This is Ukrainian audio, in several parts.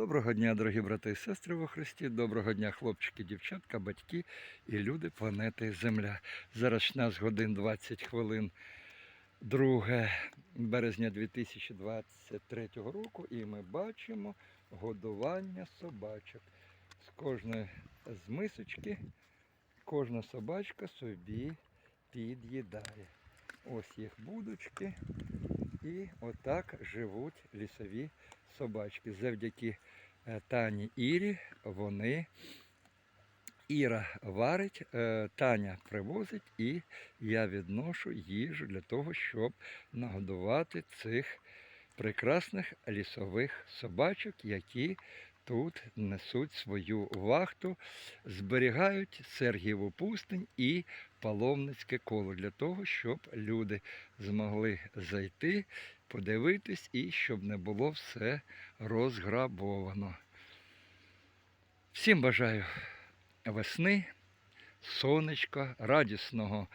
Доброго дня, дорогі брати і сестри во Христі. Доброго дня, хлопчики, дівчатка, батьки і люди планети Земля. Зараз 16 годин 20 хвилин 2 березня 2023 року, і ми бачимо годування собачок. З кожної з мисочки кожна собачка собі під'їдає. Ось їх будочки. І отак живуть лісові собачки. Завдяки е, Тані Ірі вони Іра варить, е, Таня привозить, і я відношу їжу для того, щоб нагодувати цих прекрасних лісових собачок, які тут несуть свою вахту, зберігають Сергієву пустинь і паломницьке коло для того, щоб люди змогли зайти, подивитись і щоб не було все розграбовано. Всім бажаю весни, сонечка, радісного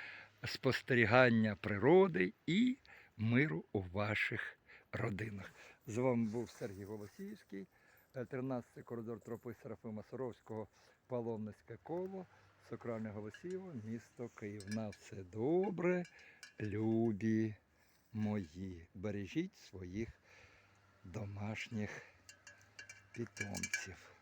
спостерігання природи і миру у ваших родинах. З вами був Сергій Голосіївський, 13-й коридор тропи Серафима Саровського, паломницьке коло, Сокральне Голосіво, місто Київ. На все добре, любі мої. Бережіть своїх домашніх питомців.